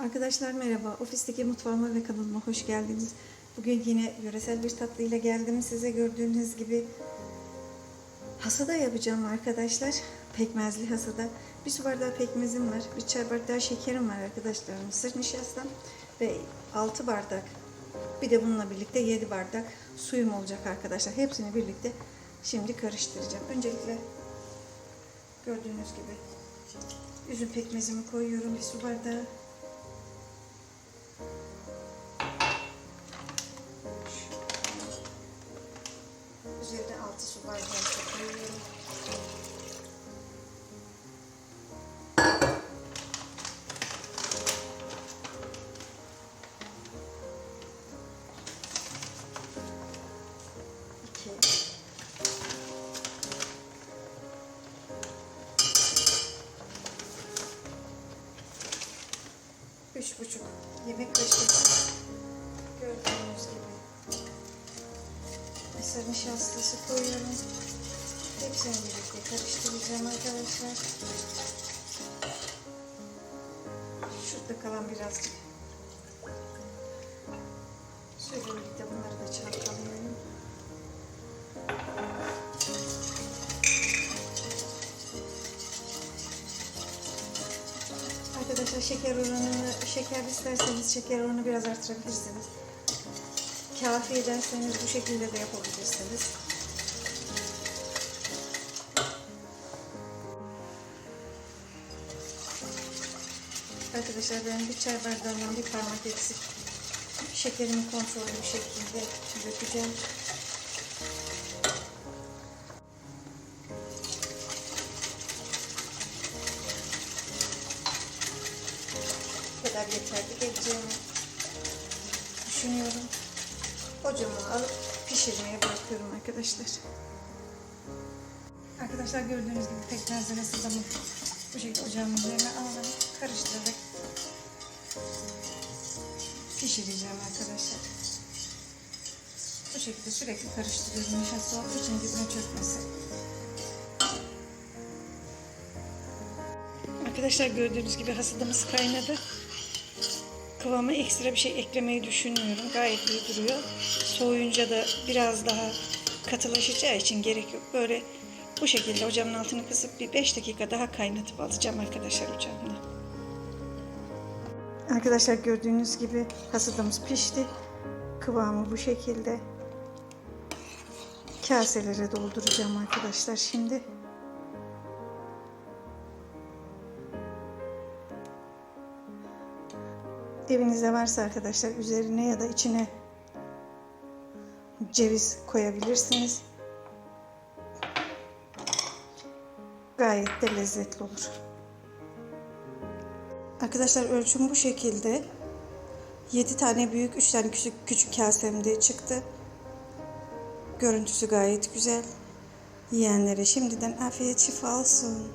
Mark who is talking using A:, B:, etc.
A: Arkadaşlar merhaba. Ofisteki mutfağıma ve kanalıma hoş geldiniz. Bugün yine yöresel bir tatlıyla geldim. Size gördüğünüz gibi hasada yapacağım arkadaşlar. Pekmezli hasada. Bir su bardağı pekmezim var. Bir çay bardağı şekerim var arkadaşlar. Mısır nişastam ve 6 bardak. Bir de bununla birlikte 7 bardak suyum olacak arkadaşlar. Hepsini birlikte şimdi karıştıracağım. Öncelikle gördüğünüz gibi üzüm pekmezimi koyuyorum bir su bardağı. Üç buçuk yemek kaşığı. Gördüğünüz gibi. Mısır nişastası koyuyorum. Hepsini birlikte karıştıracağım arkadaşlar. Şurada kalan birazcık. Suyla birlikte bunları Arkadaşlar şeker oranını, şeker isterseniz şeker oranını biraz artırabilirsiniz. Kafi ederseniz bu şekilde de yapabilirsiniz. Arkadaşlar ben bir çay bardağından bir parmak eksik şekerimi kontrollü bir şekilde dökeceğim. Kadar yeterli geleceğini düşünüyorum. Ocağıma alıp pişirmeye bırakıyorum arkadaşlar. Arkadaşlar gördüğünüz gibi pekmezleri sızamı bu şekilde ocağımın üzerine aldım. Karıştırarak pişireceğim arkadaşlar. Bu şekilde sürekli karıştırıyorum nişasta olduğu için dibine çökmesin. Arkadaşlar gördüğünüz gibi hasadımız kaynadı. Kıvama ekstra bir şey eklemeyi düşünmüyorum. Gayet iyi duruyor. Soğuyunca da biraz daha katılaşacağı için gerek yok. Böyle bu şekilde ocağımın altını kısıp bir 5 dakika daha kaynatıp alacağım arkadaşlar ocağımda. Arkadaşlar gördüğünüz gibi hasadımız pişti. Kıvamı bu şekilde. Kaselere dolduracağım arkadaşlar şimdi. Evinizde varsa arkadaşlar üzerine ya da içine ceviz koyabilirsiniz. Gayet de lezzetli olur. Arkadaşlar ölçüm bu şekilde. 7 tane büyük, 3 tane küçük küçük kasemde çıktı. Görüntüsü gayet güzel. Yiyenlere şimdiden afiyet şifa olsun.